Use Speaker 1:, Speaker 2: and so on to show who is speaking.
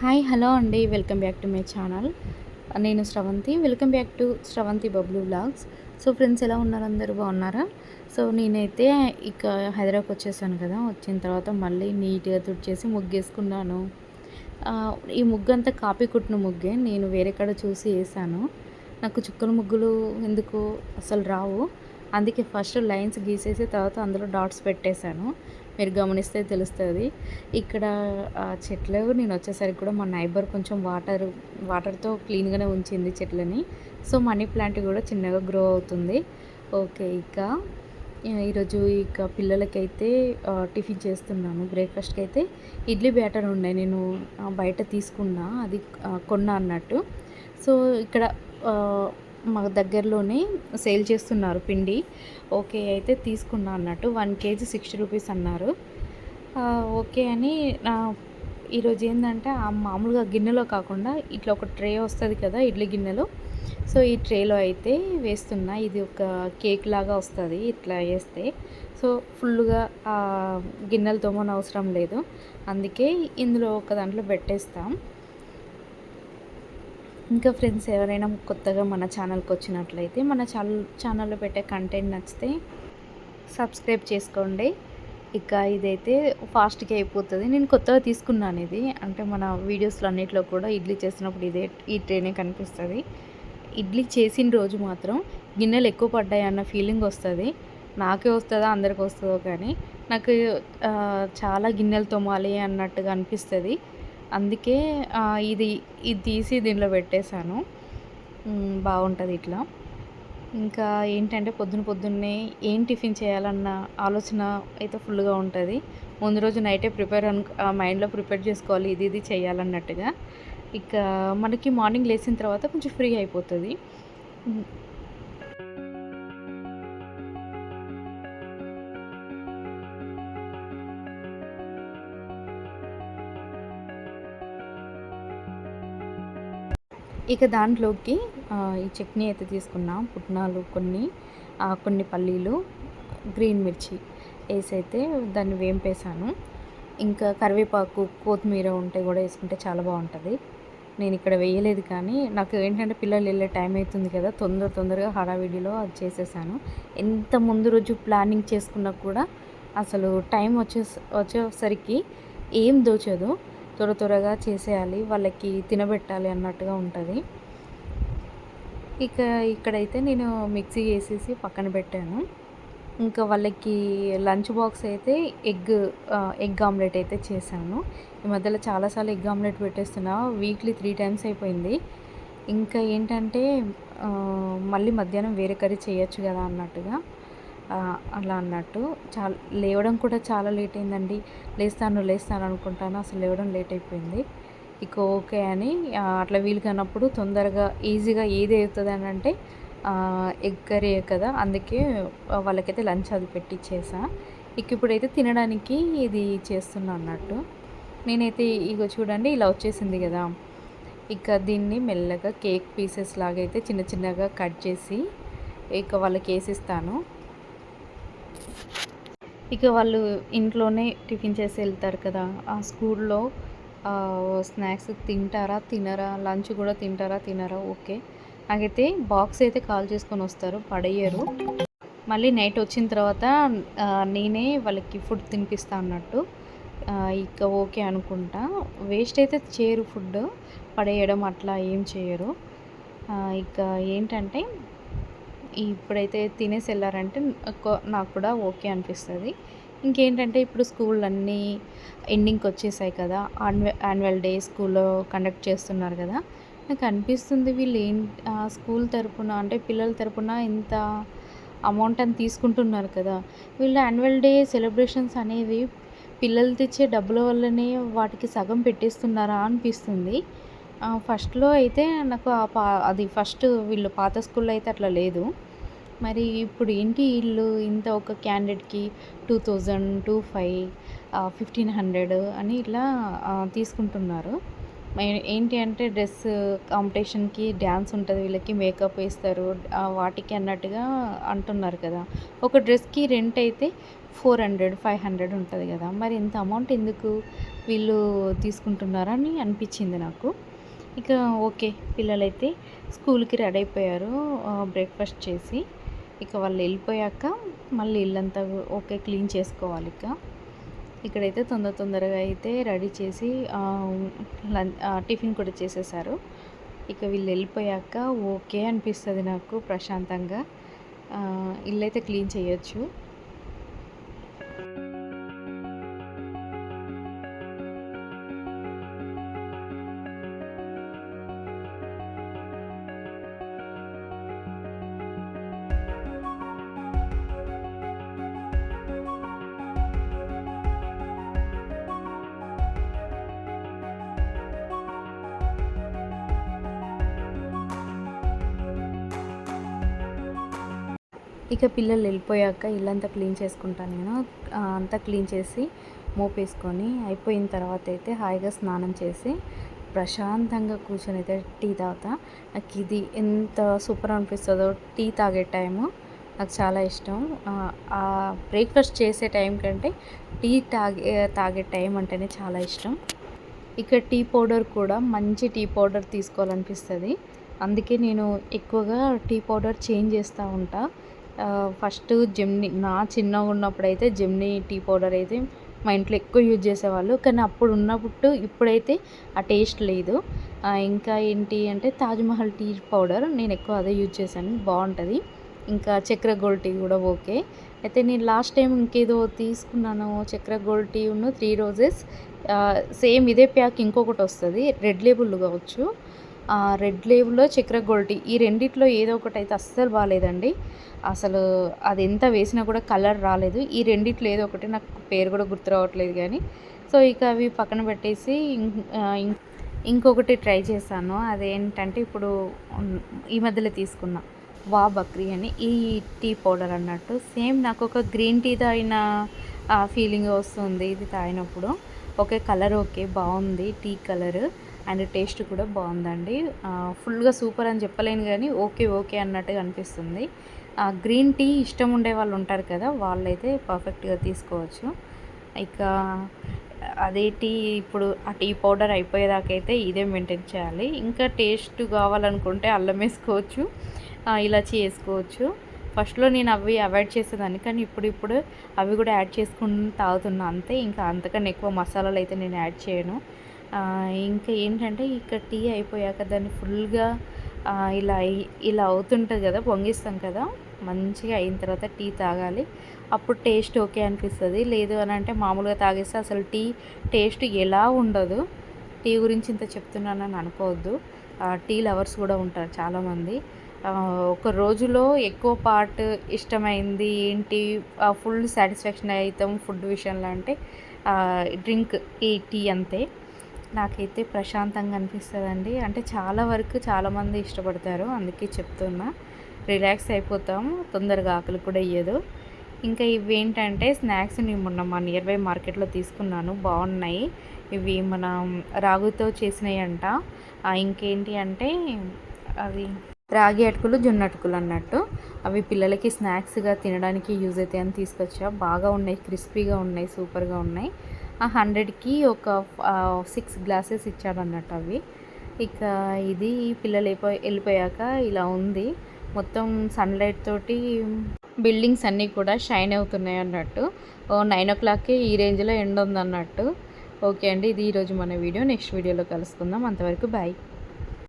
Speaker 1: Hi hello అండి. Welcome back to my channel. నేను Sravanthi. Welcome back to Sravanthi Bablu blogs. So friends ఎలా ఉన్నారు? అందరూ బాగున్నారా? సో నేనైతే ఇక హైదరాబాద్ వచ్చేసాను కదా. వచ్చిన తర్వాత మళ్ళీ నీట్గా తుడిచేసి ముగ్గేసుకున్నాను. ఈ ముగ్గు అంతా కాపీ కుట్టిన ముగ్గే. నేను వేరే కాడ చూసి వేసాను. నాకు చుక్కల ముగ్గులు ఎందుకు అసలు రావు. అందుకే ఫస్ట్ లైన్స్ గీసేసి తర్వాత అందులో డాట్స్ పెట్టేశాను. మీరు గమనిస్తే తెలుస్తుంది. ఇక్కడ ఆ చెట్లు నేను వచ్చేసరికి కూడా మా నైబర్ కొంచెం వాటర్ వాటర్తో క్లీన్గానే ఉంచింది చెట్లని. సో మనీ ప్లాంట్ కూడా చిన్నగా గ్రో అవుతుంది. ఓకే ఇక ఈరోజు ఇక పిల్లలకైతే టిఫిన్ చేస్తున్నాను. బ్రేక్ఫాస్ట్కి అయితే ఇడ్లీ బ్యాటర్ ఉన్నాయి. నేను బయట తీసుకున్నా. అది కొన్నా అన్నట్టు. సో ఇక్కడ మా దగ్గరలోనే సేల్ చేస్తున్నారు పిండి. ఓకే అయితే తీసుకున్నా అన్నట్టు. వన్ కేజీ సిక్స్టీ రూపీస్ అన్నారు. ఓకే అని నా ఈరోజు ఏంటంటే ఆ మామూలుగా గిన్నెలో కాకుండా ఇట్లా ఒక ట్రే వస్తుంది కదా ఇడ్లీ గిన్నెలో. సో ఈ ట్రేలో అయితే వేస్తున్నా. ఇది ఒక కేక్ లాగా వస్తుంది ఇట్లా వేస్తే. సో ఫుల్గా గిన్నెలు తోమని అవసరం లేదు. అందుకే ఇందులో ఒక దాంట్లో పెట్టేస్తాం. ఇంకా ఫ్రెండ్స్ ఎవరైనా కొత్తగా మన ఛానల్కి వచ్చినట్లయితే మన ఛానల్ ఛానల్లో పెట్టే కంటెంట్ నచ్చితే సబ్స్క్రైబ్ చేసుకోండి. ఇక ఇదైతే ఫాస్ట్గా అయిపోతుంది. నేను కొత్తగా తీసుకున్నాను ఇది. అంటే మన వీడియోస్లో అన్నిట్లో కూడా ఇడ్లీ చేసినప్పుడు ఇదే ఈ ట్రైనే కనిపిస్తుంది. ఇడ్లీ చేసిన రోజు మాత్రం గిన్నెలు ఎక్కువ పడ్డాయి అన్న ఫీలింగ్ వస్తుంది. నాకే వస్తుందా అందరికి వస్తుందో కానీ నాకు చాలా గిన్నెలు తోమాలి అన్నట్టుగా అనిపిస్తుంది. అందుకే ఇది ఇది తీసి దీనిలో పెట్టేశాను. బాగుంటుంది ఇట్లా. ఇంకా ఏంటంటే పొద్దున పొద్దున్నే ఏం టిఫిన్ చేయాలన్న ఆలోచన అయితే ఫుల్గా ఉంటుంది. ముందు రోజు నైటే ప్రిపేర్ అను మైండ్లో ప్రిపేర్ చేసుకోవాలి ఇది ఇది చేయాలన్నట్టుగా. ఇక మనకి మార్నింగ్ లేచిన తర్వాత కొంచెం ఫ్రీ అయిపోతుంది. ఇక దాంట్లోకి ఈ చట్నీ అయితే తీసుకున్నాం. పుట్నాలు కొన్ని కొన్ని పల్లీలు గ్రీన్ మిర్చి వేసి అయితే దాన్ని వేంపేశాను. ఇంకా కరివేపాకు కొత్తిమీర ఉంటే కూడా వేసుకుంటే చాలా బాగుంటుంది. నేను ఇక్కడ వేయలేదు కానీ నాకు ఏంటంటే పిల్లలు వెళ్ళే టైం అవుతుంది కదా తొందర తొందరగా హడావిడిలో అది చేసేసాను. ఎంత ముందు రోజు ప్లానింగ్ చేసుకున్నా కూడా అసలు టైం వచ్చే వచ్చేసరికి ఏం దోచదు. త్వర త్వరగా చేసేయాలి వాళ్ళకి తినబెట్టాలి అన్నట్టుగా ఉంటుంది. ఇక ఇక్కడైతే నేను మిక్సీ వేసేసి పక్కన పెట్టాను. ఇంకా వాళ్ళకి లంచ్ బాక్స్ అయితే ఎగ్ ఎగ్ ఆమ్లెట్ అయితే చేశాను. ఈ మధ్యలో చాలాసార్లు ఎగ్ ఆమ్లెట్ పెట్టేస్తున్నా వీక్లీ త్రీ టైమ్స్ అయిపోయింది. ఇంకా ఏంటంటే మళ్ళీ మధ్యాహ్నం వేరే కర్రీ చేయొచ్చు కదా అన్నట్టుగా. అలా అన్నట్టు. చాలా లేవడం కూడా చాలా లేట్ అయిందండి. లేస్తాను లేస్తాను అనుకుంటాను. అసలు లేవడం లేట్ అయిపోయింది. ఇక ఓకే అని అట్లా వీలు కానప్పుడు తొందరగా ఈజీగా ఏది అవుతుంది అని అంటే ఎగ్ కర్రీ కదా అందుకే వాళ్ళకైతే లంచ్ అది పెట్టిచ్చేసా. ఇక ఇప్పుడైతే తినడానికి ఇది చేస్తున్నా అన్నట్టు. నేనైతే ఇక చూడండి ఇలా వచ్చేసింది కదా. ఇక దీన్ని మెల్లగా కేక్ పీసెస్ లాగా అయితే చిన్న చిన్నగా కట్ చేసి ఇక వాళ్ళకి వేసిస్తాను. ఇక వాళ్ళు ఇంట్లోనే టిఫిన్ చేసి వెళ్తారు కదా. ఆ స్కూల్లో స్నాక్స్ తింటారా తినరా లంచ్ కూడా తింటారా తినరా? ఓకే. నాకైతే బాక్స్ అయితే కాల్ చేసుకొని వస్తారు పడేయరు. మళ్ళీ నైట్ వచ్చిన తర్వాత నేనే వాళ్ళకి ఫుడ్ తినిపిస్తా అన్నట్టు ఇక ఓకే అనుకుంటా. వేస్ట్ అయితే చేయరు ఫుడ్ పడేయడం అట్లా ఏం చేయరు. ఇక ఏంటంటే ఇప్పుడైతే తినేసి వెళ్ళారంటే నాకు కూడా ఓకే అనిపిస్తుంది. ఇంకేంటంటే ఇప్పుడు స్కూల్ అన్నీ ఎండింగ్కి వచ్చేసాయి కదా యాన్యువల్ యాన్యువల్ డే స్కూల్లో కండక్ట్ చేస్తున్నారు కదా నాకు అనిపిస్తుంది వీళ్ళు ఏం స్కూల్ తరపున అంటే పిల్లల తరపున ఇంత అమౌంట్ అని తీసుకుంటున్నారు కదా వీళ్ళు యాన్యువల్ డే సెలబ్రేషన్స్ అనేవి పిల్లలు తెచ్చే డబ్బుల వల్లనే వాటికి సగం పెట్టేస్తున్నారా అనిపిస్తుంది. ఫస్ట్లో అయితే నాకు ఆ పా అది ఫస్ట్ వీళ్ళు పాత స్కూల్లో అయితే అట్లా లేదు. మరి ఇప్పుడు ఏంటి వీళ్ళు ఇంత ఒక క్యాండిడేట్కి two thousand two five fifteen hundred అని ఇట్లా తీసుకుంటున్నారు. ఏంటి అంటే డ్రెస్ కాంపిటీషన్కి డ్యాన్స్ ఉంటుంది వీళ్ళకి మేకప్ వేస్తారు వాటికి అన్నట్టుగా అంటున్నారు కదా. ఒక డ్రెస్కి రెంట్ అయితే ఫోర్ హండ్రెడ్ ఫైవ్ హండ్రెడ్ ఉంటుంది కదా. మరి ఇంత అమౌంట్ ఎందుకు వీళ్ళు తీసుకుంటున్నారని అనిపించింది నాకు. ఇక ఓకే పిల్లలైతే స్కూల్కి రెడీ అయిపోయారు. బ్రేక్ఫాస్ట్ చేసి ఇక వాళ్ళు వెళ్ళిపోయాక మళ్ళీ ఇల్లంతా ఓకే క్లీన్ చేసుకోవాలి ఇక. ఇక్కడైతే తొందర తొందరగా అయితే రెడీ చేసి లంచ్ టిఫిన్ కూడా చేసేసారు. ఇక వీళ్ళు వెళ్ళిపోయాక ఓకే అనిపిస్తుంది నాకు ప్రశాంతంగా. ఇల్లు అయితే క్లీన్ చేయొచ్చు. ఇక పిల్లలు వెళ్ళిపోయాక ఇల్లంతా క్లీన్ చేసుకుంటాను నేను. అంతా క్లీన్ చేసి మోపేసుకొని అయిపోయిన తర్వాత అయితే హాయిగా స్నానం చేసి ప్రశాంతంగా కూర్చొని అయితే టీ తాగుతా. నాకు ఇది ఎంత సూపర్ అనిపిస్తుందో టీ తాగే టైము. నాకు చాలా ఇష్టం. ఆ బ్రేక్ఫాస్ట్ చేసే టైం కంటే టీ తాగే తాగే టైం అంటేనే చాలా ఇష్టం. ఇక టీ పౌడర్ కూడా మంచి టీ పౌడర్ తీసుకోవాలనిపిస్తుంది. అందుకే నేను ఎక్కువగా టీ పౌడర్ చేంజ్ చేస్తూ ఉంటాను ఫస్ట్ జెమ్నీ నా చిన్నగా ఉన్నప్పుడైతే అయితే జెమ్నీ టీ పౌడర్ అయితే మా ఇంట్లో ఎక్కువ యూజ్ చేసేవాళ్ళు. కానీ అప్పుడు ఉన్నప్పుడు ఇప్పుడైతే ఆ టేస్ట్ లేదు. ఇంకా ఏంటి అంటే తాజ్మహల్ టీ పౌడర్ నేను ఎక్కువ అదే యూజ్ చేశాను. బాగుంటుంది. ఇంకా చక్ర గోల్డ్ టీ కూడా ఓకే. అయితే నేను లాస్ట్ టైం ఇంకేదో తీసుకున్నాను చక్ర గోల్డ్ టీ ఉన్న త్రీ రోజెస్. సేమ్ ఇదే ప్యాక్ ఇంకొకటి వస్తుంది. రెడ్ లేబుల్ కావచ్చు. రెడ్ లేబుల్లో చక్ర గోల్డ్ ఈ రెండిట్లో ఏదో ఒకటి అయితే అస్సలు బాగాలేదండి. అసలు అది ఎంత వేసినా కూడా కలర్ రాలేదు. ఈ రెండిట్లో ఏదో ఒకటి నాకు పేరు కూడా గుర్తు రావట్లేదు కానీ. సో ఇక అవి పక్కన పెట్టేసి ఇంకొకటి ట్రై చేశాను. అదేంటంటే ఇప్పుడు ఈ మధ్యలో తీసుకున్నా వా బక్రీ అని ఈ టీ పౌడర్ అన్నట్టు. సేమ్ నాకు ఒక గ్రీన్ టీ తాగిన ఫీలింగ్ వస్తుంది ఇది తాగినప్పుడు. ఓకే కలర్ ఓకే బాగుంది టీ కలర్. అండ్ టేస్ట్ కూడా బాగుందండి. ఫుల్గా సూపర్ అని చెప్పలేను కానీ ఓకే ఓకే అన్నట్టుగా అనిపిస్తుంది. గ్రీన్ టీ ఇష్టం ఉండే వాళ్ళు ఉంటారు కదా వాళ్ళైతే పర్ఫెక్ట్గా తీసుకోవచ్చు. ఇక అదే టీ ఇప్పుడు ఆ టీ పౌడర్ అయిపోయేదాకైతే ఇదే మెయింటైన్ చేయాలి. ఇంకా టేస్ట్ కావాలనుకుంటే అల్లం వేసుకోవచ్చు ఇలాచి వేసుకోవచ్చు. ఫస్ట్లో నేను అవి అవాయిడ్ చేసేదాన్ని కానీ ఇప్పుడు ఇప్పుడు అవి కూడా యాడ్ చేసుకుని తాగుతున్నా అంతే. ఇంకా అంతకన్నా ఎక్కువ మసాలాలు అయితే నేను యాడ్ చేయను. ఇంకా ఏంటంటే ఇక్కడ టీ అయిపోయాక దాన్ని ఫుల్గా ఇలా ఇలా అవుతుంటుంది కదా పొంగిస్తాం కదా మంచిగా అయిన తర్వాత టీ తాగాలి. అప్పుడు టేస్ట్ ఓకే అనిపిస్తుంది. లేదు అని అంటే మామూలుగా తాగేస్తే అసలు టీ టేస్ట్ ఎలా ఉండదు. టీ గురించి ఇంత చెప్తున్నానని అనుకోవద్దు. టీ లవర్స్ కూడా ఉంటారు చాలామంది. ఒక రోజులో ఎక్కువ పార్ట్ ఇష్టమైంది ఏంటి? ఫుల్ సాటిస్ఫాక్షన్ అవుతాం ఫుడ్ విషయంలో అంటే డ్రింక్ ఈ టీ అంతే. నాకైతే ప్రశాంతంగా అనిపిస్తుందండి. అంటే చాలా వరకు చాలామంది ఇష్టపడతారు. అందుకే చెప్తున్నా. రిలాక్స్ అయిపోతాము తొందరగా ఆకలి కూడా ఇయ్యదు. ఇంకా ఇవి ఏంటంటే స్నాక్స్ నేను మొన్న మా నియర్ బై మార్కెట్లో తీసుకున్నాను. బాగున్నాయి. ఇవి మన రాగుతో చేసినాయి అంట ఇంకేంటి అంటే అవి రాగి అటుకులు జొన్న అటుకులు అన్నట్టు. అవి పిల్లలకి స్నాక్స్గా తినడానికి యూజ్ అవుతాయని తీసుకొచ్చా. బాగా ఉన్నాయి. క్రిస్పీగా ఉన్నాయి. సూపర్గా ఉన్నాయి. ఆ హండ్రెడ్కి ఒక సిక్స్ గ్లాసెస్ ఇచ్చాడు అన్నట్టు అవి. ఇక ఇది పిల్లలు వెళ్ళిపోయి వెళ్ళిపోయాక ఇలా ఉంది. మొత్తం సన్లైట్ తోటి బిల్డింగ్స్ అన్నీ కూడా షైన్ అవుతున్నాయి అన్నట్టు. నైన్ ఓ క్లాక్కి ఈ రేంజ్లో ఎండ్ ఉందన్నట్టు ఓకే అండి ఇది ఈరోజు మన వీడియో. నెక్స్ట్ వీడియోలో కలుసుకుందాం. అంతవరకు బాయ్